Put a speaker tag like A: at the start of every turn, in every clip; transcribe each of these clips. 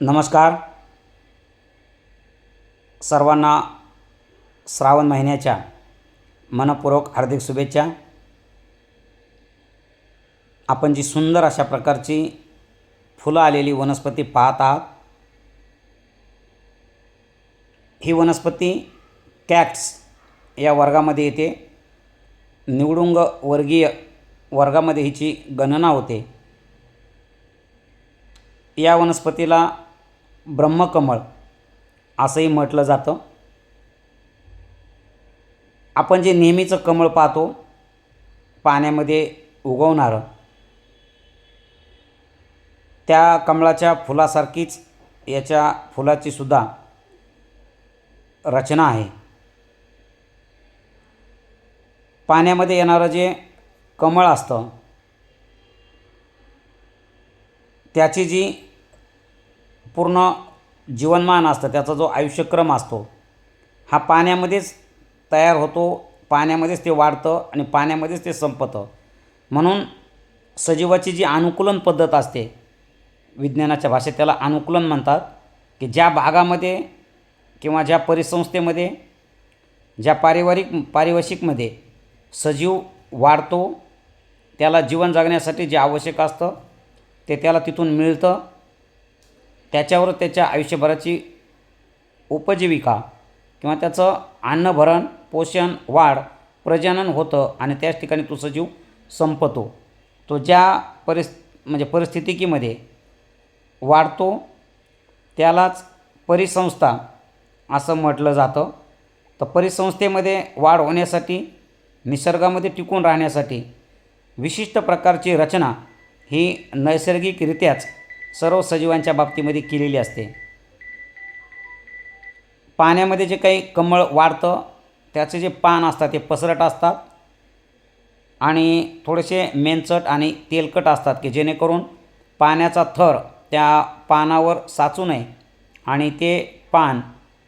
A: नमस्कार. सर्वांना श्रावण महिन्याच्या मनपूर्वक हार्दिक शुभेच्छा. आपण जी सुंदर अशा प्रकारची फुलं आलेली वनस्पती पाहत आहात ही वनस्पती कॅट्स या वर्गामध्ये येते. निवडुंग वर्गीय वर्गामध्ये हिची गणना होते. या वनस्पतीला ब्रह्मकमळ असंही म्हटलं जातं. आपण जे नेहमीचं कमळ पाहतो पाण्यामध्ये उगवणारं त्या कमळाच्या फुलासारखीच याच्या फुलाची सुद्धा रचना आहे. पाण्यामध्ये येणारं जे कमळ असतं त्याची जी पूर्ण जीवनमान असतं त्याचा जो आयुष्यक्रम असतो हा पाण्यामध्येच तयार होतो पाण्यामध्येच ते वाढतं आणि पाण्यामध्येच ते संपतं. म्हणून सजीवाची जी अनुकूलन पद्धत असते विज्ञानाच्या भाषेत त्याला अनुकूलन म्हणतात की ज्या भागामध्ये किंवा ज्या परिसंस्थेमध्ये ज्या पारिवारिक पारिभाषिकमध्ये सजीव वाढतो त्याला जीवन जगण्यासाठी जे आवश्यक असतं ते त्याला तिथून मिळतं. त्याच्यावर त्याच्या आयुष्यभराची उपजीविका किंवा त्याचं अन्नभरण पोषण वाढ प्रजनन होतं आणि त्याच ठिकाणी तो सजीव संपतो. तो ज्या परिस् म्हणजे परिस्थितिकीमध्ये वाढतो त्यालाच परिसंस्था असं म्हटलं जातं. तर परिसंस्थेमध्ये वाढ होण्यासाठी निसर्गामध्ये टिकून राहण्यासाठी विशिष्ट प्रकारची रचना ही नैसर्गिकरित्याच सर्व सजीवांच्या बाबतीमध्ये केलेली असते. पाण्यामध्ये जे काही कमळ वाढतं त्याचे जे पान असतात ते पसरट असतात आणि थोडेसे मेनचट आणि तेलकट असतात की जेणेकरून पाण्याचा थर त्या पानावर साचू नये आणि ते पान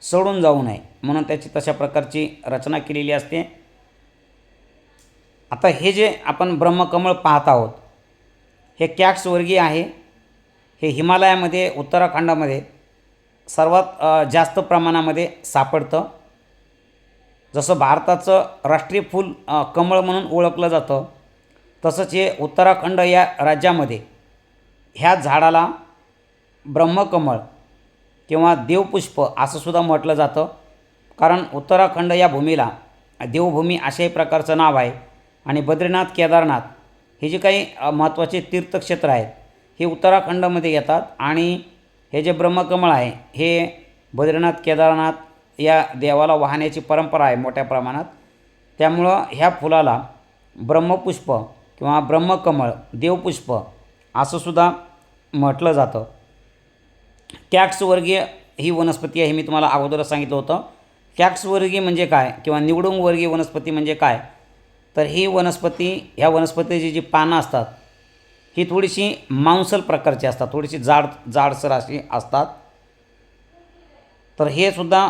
A: सडून जाऊ नये. म्हणून त्याची तशा प्रकारची रचना केलेली असते. आता हे जे आपण ब्रह्मकमळ पाहत आहोत हे कॅक्सवर्गीय आहे. हे हिमालयामध्ये उत्तराखंडामध्ये सर्वात जास्त प्रमाणामध्ये सापडतं. जसं भारताचं राष्ट्रीय फूल कमळ म्हणून ओळखलं जातं तसंच हे उत्तराखंड या राज्यामध्ये ह्या झाडाला ब्रह्मकमळ किंवा देवपुष्प असं सुद्धा म्हटलं जातं. कारण उत्तराखंड या भूमीला देवभूमी अशाही प्रकारचं नाव आहे. आणि बद्रीनाथ केदारनाथ हे जे काही महत्त्वाचे तीर्थक्षेत्र आहेत हे उत्तराखंडमध्ये येतात आणि हे जे ब्रह्मकमळ आहे हे बद्रीनाथ केदारनाथ या देवाला वाहण्याची परंपरा आहे मोठ्या प्रमाणात. त्यामुळं ह्या फुलाला ब्रह्मपुष्प किंवा ब्रह्मकमळ देवपुष्प असंसुद्धा म्हटलं जातं. कॅक्सवर्गीय ही वनस्पती आहे हे मी तुम्हाला अगोदरच सांगितलं होतं. कॅक्सवर्गीय म्हणजे काय किंवा निवडुंगवर्गीय वनस्पती म्हणजे काय? तर ही वनस्पती ह्या वनस्पतीची जी पानं असतात ही थोडीशी मांसल प्रकारची असतात थोडीशी जाड जाडसर अशी असतात. तर हे सुद्धा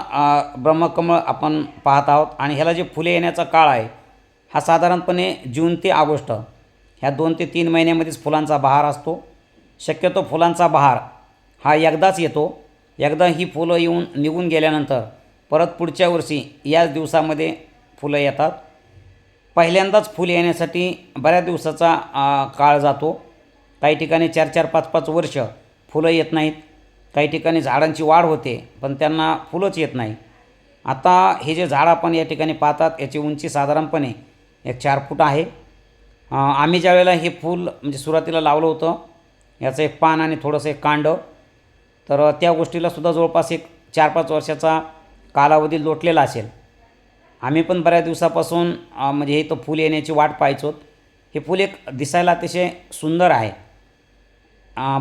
A: ब्रह्मकमळ आपण पाहत आहोत. आणि ह्याला जे फुले येण्याचा काळ आहे हा साधारणपणे जून ते ऑगस्ट. ह्या दोन ते तीन महिन्यामध्येच फुलांचा बहार असतो. शक्यतो फुलांचा बहार हा एकदाच येतो. एकदा ही फुलं येऊन निघून गेल्यानंतर परत पुढच्या वर्षी याच दिवसामध्ये फुलं येतात. पहिल्यांदाच फुल येण्यासाठी बऱ्याच दिवसाचा काळ जातो. काही ठिकाणी चार चार पाच पाच वर्ष फुलं येत नाहीत. काही ठिकाणी झाडांची वाढ होते पण त्यांना फुलंच येत नाही. आता हे जे झाड आपण या ठिकाणी पाहतात याची उंची साधारणपणे एक चार फूट आहे. आम्ही ज्या वेळेला हे फूल म्हणजे सुरुवातीला लावलं होतं याचं एक पान आणि थोडंसं एक कांड तर त्या गोष्टीला सुद्धा जवळपास एक चार पाच वर्षाचा कालावधी लोटलेला असेल. आम्ही पण बऱ्याच दिवसापासून म्हणजे हे इथं फूल येण्याची वाट पाहायचो. हे फूल एक दिसायला अतिशय सुंदर आहे.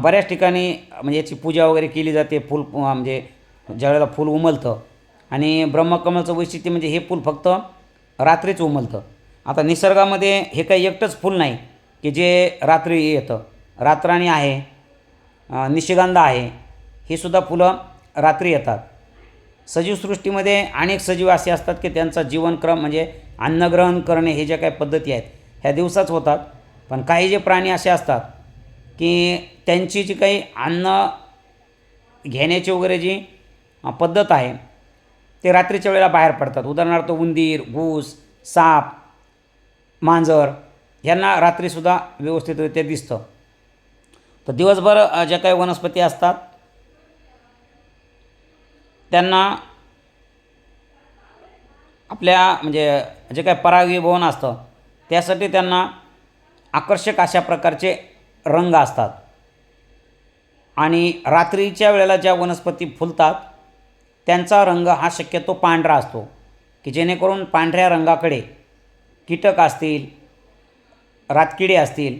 A: बऱ्याच ठिकाणी म्हणजे याची पूजा वगैरे केली जाते फूल म्हणजे ज्यावेळेला फूल उमलतं. आणि ब्रह्मकमळचं वैशिष्ट्य म्हणजे हे फूल फक्त रात्रीच उमलतं. आता निसर्गामध्ये हे काही एकटंच फूल नाही की जे रात्री येतं. रात्राणी आहे निशिगंध आहे ही सुद्धा फुलं रात्री येतात. सजीवसृष्टीमध्ये अनेक सजीव असे असतात की त्यांचा जीवनक्रम म्हणजे अन्नग्रहण करणे हे ज्या काही पद्धती आहेत ह्या दिवसाच होतात. पण काही जे प्राणी असे असतात की त्यांची जी काही अन्न घेण्याची वगैरे जी पद्धत आहे ते रात्रीच्या वेळेला बाहेर पडतात. उदाहरणार्थ उंदीर घूस साप मांजर यांना रात्रीसुद्धा व्यवस्थितरित्या दिसतं. तर दिवसभर ज्या काही वनस्पती असतात त्यांना आपल्या म्हणजे जे काही परागीभवन असतं त्यासाठी त्यांना आकर्षक अशा प्रकारचे रंग असतात. आणि रात्रीच्या वेळेला ज्या वनस्पती फुलतात त्यांचा रंग हा शक्यतो पांढरा असतो की जेणेकरून पांढऱ्या रंगाकडे कीटक असतील रातकिडे असतील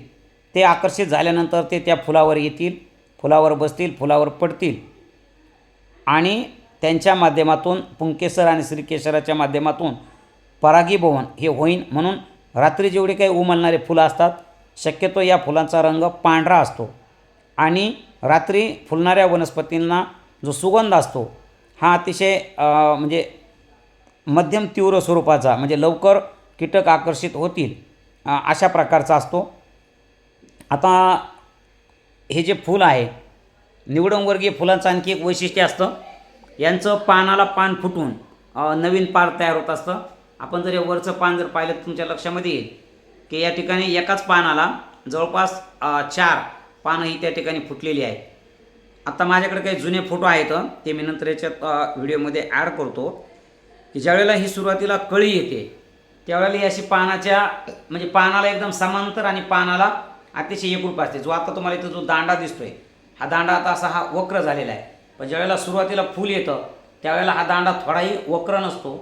A: ते आकर्षित झाल्यानंतर ते त्या फुलावर येतील फुलावर बसतील फुलावर पडतील. आणि त्यांच्या माध्यमातून पुंकेसर आणि श्रीकेशराच्या माध्यमातून परागीभवन हे होईन म्हणून रात्री जेवढे काही उमलणारे फुलं असतात शक्यतो या फुलांचा रंग पांढरा असतो. आणि रात्री फुलणाऱ्या वनस्पतींना जो सुगंध असतो हा अतिशय म्हणजे मध्यम तीव्र स्वरूपाचा म्हणजे लवकर कीटक आकर्षित होतील अशा प्रकारचा असतो. आता हे जे फूल आहे निवडणवर्गीय फुलांचं आणखी एक वैशिष्ट्य असतं. यांचं पानाला पान फुटून नवीन पार तयार होत असतं. आपण जर हे वरचं पान जर पाहिलं तर तुमच्या लक्षामध्ये येईल. की या ठिकाणी एकाच पानाला जवळपास चार पानं ही त्या ठिकाणी फुटलेली आहेत. आता माझ्याकडे काही जुने फोटो आहेत ते मी नंतर याच्यात व्हिडिओमध्ये ॲड करतो. की ज्यावेळेला ही सुरुवातीला कळी येते त्यावेळेला ही अशी पानाच्या म्हणजे पानाला एकदम समांतर आणि पानाला अतिशय एकरूप असते. जो आता तुम्हाला इथं जो दांडा दिसतोय हा दांडा आता असा हा वक्र झालेला आहे. पण ज्यावेळेला सुरुवातीला फूल येतं त्यावेळेला हा दांडा थोडाही वक्र नसतो.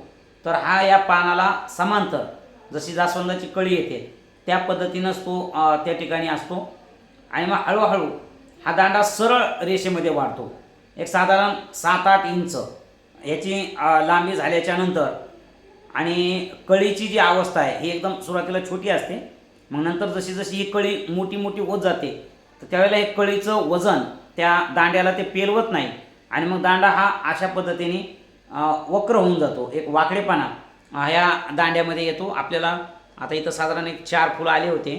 A: तर हा या पानाला समांतर जशी जास्वंदाची कळी येते त्या पद्धतीनंच तो त्या ठिकाणी असतो. आणि मग हळूहळू हा दांडा सरळ रेषेमध्ये वाढतो. एक साधारण सात आठ इंच याची लांबी झाल्याच्यानंतर आणि कळीची जी अवस्था आहे ही एकदम सुरुवातीला छोटी असते. मग नंतर जशी जशी ही कळी मोठी मोठी होत जाते तर त्यावेळेला हे कळीचं वजन त्या दांड्याला ते पेलवत नाही. आणि मग दांडा हा अशा पद्धतीने वक्र होऊन जातो. एक वाकडेपणा. ह्या दांड्यामध्ये येतो. आपल्याला आता इथं साधारण एक चार फुलं आले होते.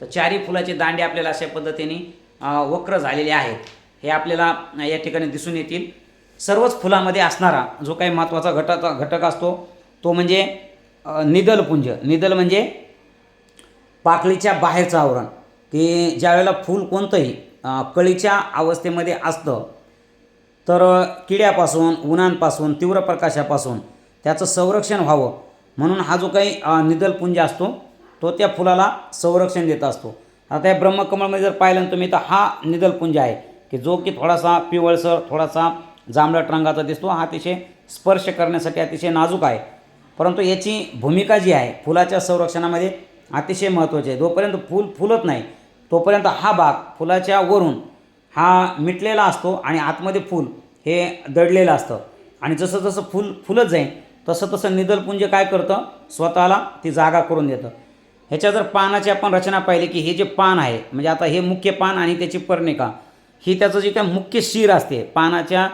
A: तर चारही फुलाचे दांडे आपल्याला अशा पद्धतीने वक्र झालेले आहेत. हे आपल्याला या ठिकाणी दिसून येतील. सर्वच फुलामध्ये असणारा जो काही महत्त्वाचा घटक घटक असतो तो म्हणजे निदलपुंज. निदल म्हणजे पाकळीच्या बाहेरचं आवरण. की ज्यावेळेला फूल कोणतंही कळीच्या अवस्थेमध्ये असतं तर किड्यापासून उन्हांपासून तीव्र प्रकाशापासून त्याचं संरक्षण व्हावं. म्हणून हा जो काही निदलपुंज असतो तो त्या फुलाला संरक्षण देत असतो. आता या ब्रह्मकमळमध्ये जर पाहिलं तुम्ही तर हा निदलपुंज आहे की जो की थोडासा पिवळसर थोडासा जांभळट रंगाचा दिसतो. हा अतिशय स्पर्श करण्यासाठी अतिशय नाजूक आहे. परंतु याची भूमिका जी आहे फुलाच्या संरक्षणामध्ये अतिशय महत्त्वाची आहे. जोपर्यंत फूल फुलत नाही तोपर्यंत हा भाग फुलाच्या वरून हा मिटलेला असतो आणि आतमध्ये फूल हे दडलेलं असतं. आणि जसं जसं फूल फुलत जाईल तसं तसं निदलपुंज काय करतं? स्वतःला ती जागा करून देतं. ह्याच्या जर पानाची आपण रचना पाहिली की हे जे पान आहे म्हणजे आता हे मुख्य पान आणि त्याची पर्णिका ही त्याचं जे काय मुख्य शिर असते पानाच्या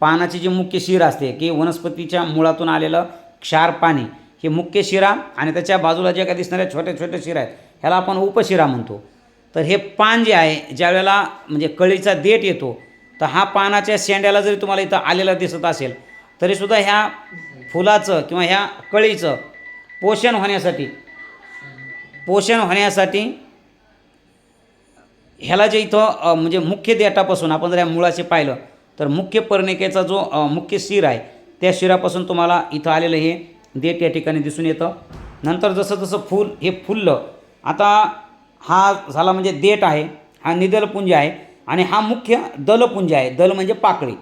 A: पानाची जी मुख्य शिर असते की वनस्पतीच्या मुळातून आलेलं क्षार पाणी हे मुख्य शिरा आणि त्याच्या बाजूला जे काय दिसणाऱ्या छोट्या छोट्या शिरा आहेत ह्याला आपण उपशिरा म्हणतो. तर हे पान जे आहे ज्या वेळेला म्हणजे कळीचा देठ येतो तर हा पानाच्या शेंड्याला जरी तुम्हाला इथं आलेला दिसत असेल तरीसुद्धा ह्या फुलाचं किंवा ह्या कळीचं पोषण होण्यासाठी पोषण होण्यासाठी ह्याला जे इथं म्हणजे मुख्य देठापासून आपण जर या मुळाशी पाहिलं तर मुख्य पर्णिकेचा जो मुख्य शिर आहे त्या शिरापासून तुम्हाला इथं आलेलं हे देठ या ठिकाणी दिसून येतं. नंतर जसं जसं फूल हे फुललं आता हा झाला म्हणजे देठ आहे हा निदलपुंज आहे आणि हा मुख्य दलपुंज आहे दल म्हणजे पाकळी.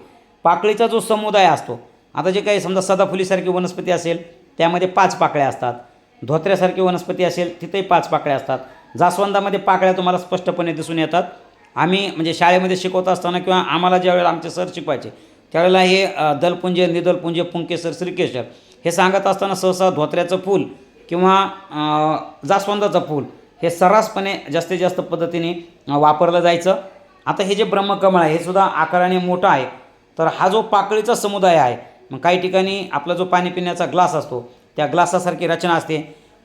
A: पाकळीचा जो समुदाय असतो आता जे काही समजा सदाफुलीसारखी वनस्पती असेल त्यामध्ये पाच पाकळ्या असतात. धोत्र्यासारखी वनस्पती असेल तिथेही पाच पाकळ्या असतात. जास्वंदामध्ये पाकळ्या तुम्हाला स्पष्टपणे दिसून येतात. आम्ही म्हणजे शाळेमध्ये शिकवत असताना किंवा आम्हाला ज्यावेळेला आमचे सर शिकवायचे त्यावेळेला हे दलपुंजे दलपुंज निदलपुंज पुंकेसर श्रीकेशर हे सांगत असताना सहसा धोत्र्याचं फूल किंवा जास्वंदाचं फूल हे सर्रासपणे जास्तीत जास्त पद्धतीने वापरलं जायचं. आता हे जे ब्रह्मकमळ आहे हे सुद्धा आकाराने मोठं आहे. तर हा जो पाकळीचा समुदाय आहे मग काही ठिकाणी आपला जो पाणी पिण्याचा ग्लास असतो त्या ग्लासासारखी रचना असते.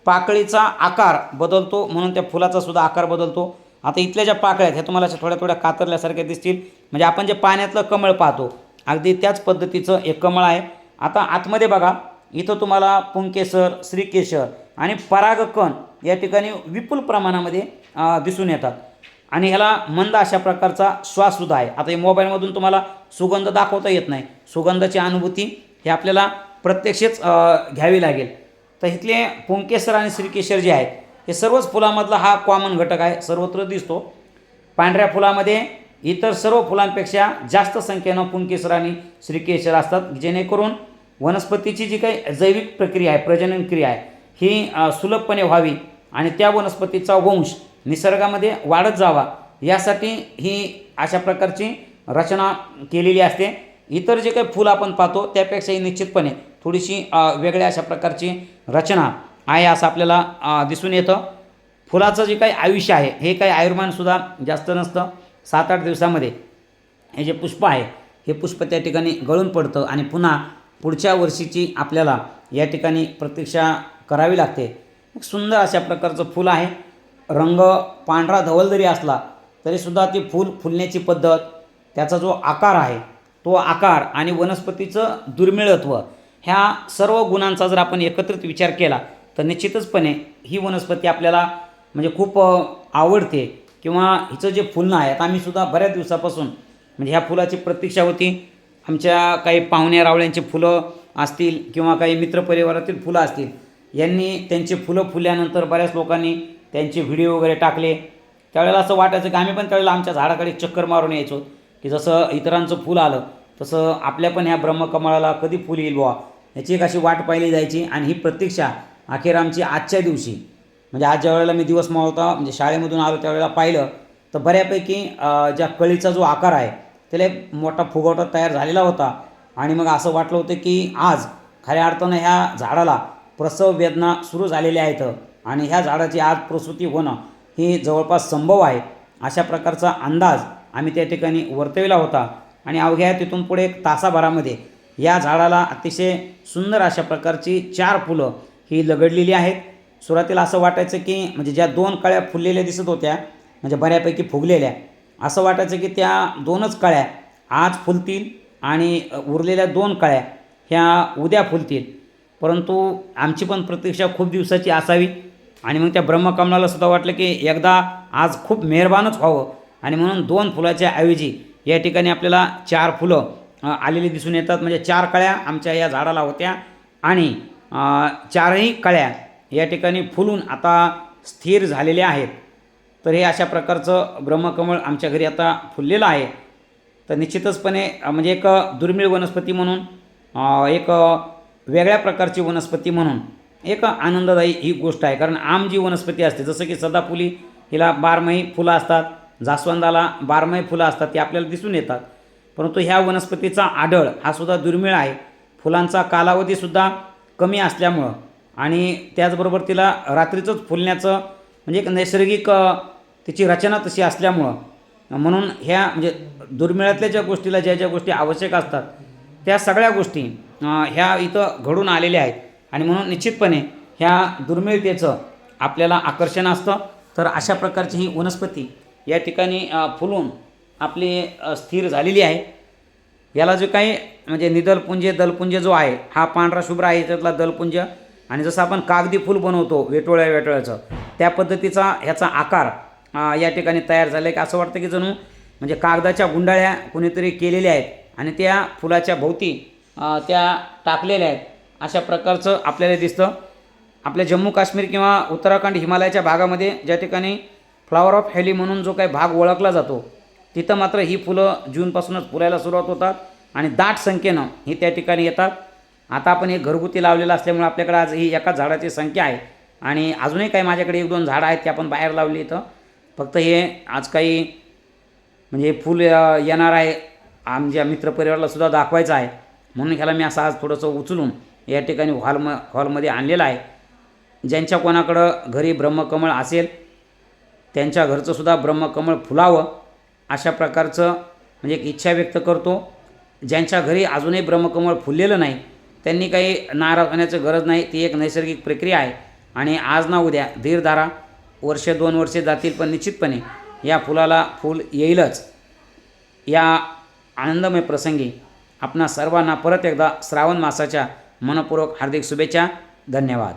A: पाकळीचा आकार बदलतो म्हणून त्या फुलाचा सुद्धा आकार बदलतो. आता इथल्या ज्या पाकळ्या आहेत ह्या तुम्हाला अशा थोड्या थोड्या कातरल्यासारख्या दिसतील. म्हणजे आपण जे पाण्यातलं कमळ पाहतो अगदी त्याच पद्धतीचं एक कमळ आहे. आता आतमध्ये बघा इथं तुम्हाला पुंकेसर श्रीकेशर आणि परागकण या ठिकाणी विपुल प्रमाणामध्ये दिसून येतात. आणि ह्याला मंद अशा प्रकारचा श्वाससुद्धा आहे. आता हे मोबाईलमधून तुम्हाला सुगंध दाखवता येत नाही. सुगंधाची अनुभूती हे आपल्याला प्रत्यक्षच घ्यावी लागेल. तर इथले पुंकेसर आणि श्रीकेशर जे आहेत हे सर्वच फुलामधला हा कॉमन घटक आहे सर्वत्र दिसतो. पांढऱ्या फुलामध्ये इतर सर्व फुलांपेक्षा जास्त संख्येनं पुंकेसर आणि श्रीकेशर असतात जेणेकरून वनस्पतीची जी काही जैविक प्रक्रिया आहे प्रजनन क्रिया आहे ही सुलभपणे व्हावी आणि त्या वनस्पतीचा वंश निसर्गामध्ये वाढत जावा यासाठी ही अशा प्रकारची रचना केलेली असते. इतर जे काही फुलं आपण पाहतो त्यापेक्षाही निश्चितपणे थोडीशी वेगळ्या अशा प्रकारची रचना आहे असं आपल्याला दिसून येतं. फुलाचं जे काही आयुष्य आहे हे काही आयुर्मानसुद्धा जास्त नसतं. सात आठ दिवसामध्ये हे जे पुष्प आहे हे पुष्प त्या ठिकाणी गळून पडतं आणि पुन्हा पुढच्या वर्षीची आपल्याला या ठिकाणी प्रतीक्षा करावी लागते. एक सुंदर अशा प्रकारचं फूल आहे. रंग पांढरा धवल जरी असला तरीसुद्धा ती फूल फुलण्याची पद्धत त्याचा जो आकार आहे तो आकार आणि वनस्पतीचं दुर्मिळत्व ह्या सर्व गुणांचा जर आपण एकत्रित विचार केला तर निश्चितचपणे ही वनस्पती आपल्याला म्हणजे खूप आवडते किंवा हिचं जे फुलं आहेत आम्हीसुद्धा बऱ्याच दिवसापासून म्हणजे ह्या फुलाची प्रतीक्षा होती. आमच्या काही पाहुण्या रावळ्यांची फुलं असतील किंवा काही मित्रपरिवारातील फुलं असतील यांनी त्यांची फुलं फुलल्यानंतर बऱ्याच लोकांनी त्यांचे व्हिडिओ वगैरे टाकले. त्यावेळेला असं वाटायचं की आम्ही पण त्यावेळेला आमच्या झाडाकडे चक्कर मारून यायचो. की जसं इतरांचं फुल आलं तसं आपल्या पण ह्या ब्रह्मकमळाला कधी फुल येईल बुवा? याची एक अशी वाट पाहिली जायची आणि ही प्रतीक्षा अखेर आमची आजच्या दिवशी. म्हणजे आज ज्या वेळेला मी दिवस मावता म्हणजे शाळेमधून आलो त्यावेळेला पाहिलं तर बऱ्यापैकी ज्या कळीचा जो आकार आहे त्याला एक मोठा फुगवटा तयार झालेला होता. आणि मग असं वाटलं होतं की आज खऱ्या अर्थानं ह्या झाडाला प्रसव वेदना सुरू झालेल्या आहेत आणि ह्या झाडाची आज प्रसूती होणं ही जवळपास संभव आहे. अशा प्रकारचा अंदाज आम्ही त्या ठिकाणी वर्तविला होता. आणि अवघ्या तिथून पुढे एक तासाभरामध्ये या झाडाला अतिशय सुंदर अशा प्रकारची चार फुलं ही लगडलेली आहेत. सुरुवातीला असं वाटायचं की म्हणजे ज्या दोन कळ्या फुललेल्या दिसत होत्या म्हणजे बऱ्यापैकी फुगलेल्या असं वाटायचं की त्या दोनच कळ्या आज फुलतील आणि उरलेल्या दोन कळ्या ह्या उद्या फुलतील. परंतु आमची पण प्रतीक्षा खूप दिवसाची असावी. आणि मग त्या ब्रह्मकमलाला सुद्धा वाटलं की एकदा आज खूप मेहरबानच व्हावं. आणि म्हणून दोन फुलाच्या ऐवजी या ठिकाणी आपल्याला चार फुलं आलेली दिसून येतात. म्हणजे चार कळ्या आमच्या या झाडाला होत्या आणि चारही कळ्या या ठिकाणी फुलून आता स्थिर झालेल्या आहेत. तर हे अशा प्रकारचं ब्रह्मकमळ आमच्या घरी आता फुललेलं आहे. तर निश्चितचपणे म्हणजे एक दुर्मिळ वनस्पती म्हणून एक वेगळ्या प्रकारची वनस्पती म्हणून एक आनंददायी ही गोष्ट आहे. कारण आम जी वनस्पती असते जसं की सदाफुली हिला बारमाही फुलं असतात. जास्वंदाला बारमाही फुलं असतात ती आपल्याला दिसून येतात. परंतु ह्या वनस्पतीचा आढळ हा सुद्धा दुर्मिळ आहे. फुलांचा कालावधीसुद्धा कमी असल्यामुळं. आणि त्याचबरोबर तिला रात्रीचंच फुलण्याचं म्हणजे एक नैसर्गिक तिची रचना तशी असल्यामुळं. म्हणून ह्या म्हणजे दुर्मिळातल्या ज्या गोष्टीला ज्या ज्या गोष्टी आवश्यक असतात त्या सगळ्या गोष्टी ह्या इथं घडून आलेल्या आहेत. आणि म्हणून निश्चितपणे ह्या दुर्मिळतेचं आपल्याला आकर्षण असतं. तर अशा प्रकारची ही वनस्पती या ठिकाणी फुलून आपली स्थिर झालेली आहे. याला जो काही म्हणजे निदलपुंज दलपुंज जो आहे हा पांढरा शुभ्र आहे त्यातला दलपुंज. आणि जसं आपण कागदी फूल बनवतो वेटोळ्या वेटोळ्याचं त्या पद्धतीचा ह्याचा आकार या ठिकाणी तयार झाला आहे की असं वाटतं की जणू म्हणजे कागदाच्या गुंडाळ्या कुणीतरी केलेल्या आहेत आणि त्या फुलाच्या भोवती त्या टाकलेल्या आहेत. अशा प्रकारचं आपल्याला दिसतं. आपल्या जम्मू काश्मीर किंवा उत्तराखंड हिमालयाच्या भागामध्ये ज्या ठिकाणी फ्लॉवर ऑफ हॅली म्हणून जो काही भाग ओळखला जातो तिथं मात्र ही फुलं जूनपासूनच फुलायला सुरुवात होतात आणि दाट संख्येनं ही त्या ठिकाणी येतात. आता आपण हे घरगुती लावलेलं असल्यामुळे आपल्याकडे आज ही एकाच झाडाची संख्या आहे आणि अजूनही काही माझ्याकडे एक दोन झाडं आहेत ते आपण बाहेर लावली इथं. फक्त हे आज काही म्हणजे फुल येणार आहे. आमच्या मित्रपरिवाराला सुद्धा दाखवायचं आहे. म्हणून ह्याला मी असं आज थोडंसं उचलून या ठिकाणी हॉलम हॉलमध्ये आणलेलं आहे. ज्यांच्या कोणाकडं घरी ब्रह्मकमळ असेल त्यांच्या घरचंसुद्धा ब्रह्मकमळ फुलावं अशा प्रकारचं म्हणजे एक इच्छा व्यक्त करतो. ज्यांच्या घरी अजूनही ब्रह्मकमळ फुललेलं नाही त्यांनी काही नाराज होण्याचं गरज नाही ती एक नैसर्गिक प्रक्रिया आहे. आणि आज ना उद्या धीर धारा वर्ष दोन वर्षे जातील पण निश्चितपणे या फुलाला फूल येईलच. या आनंदमय प्रसंगी आपणा सर्वांना परत एकदा श्रावण मासाच्या मनपूर्वक हार्दिक शुभेच्छा. धन्यवाद.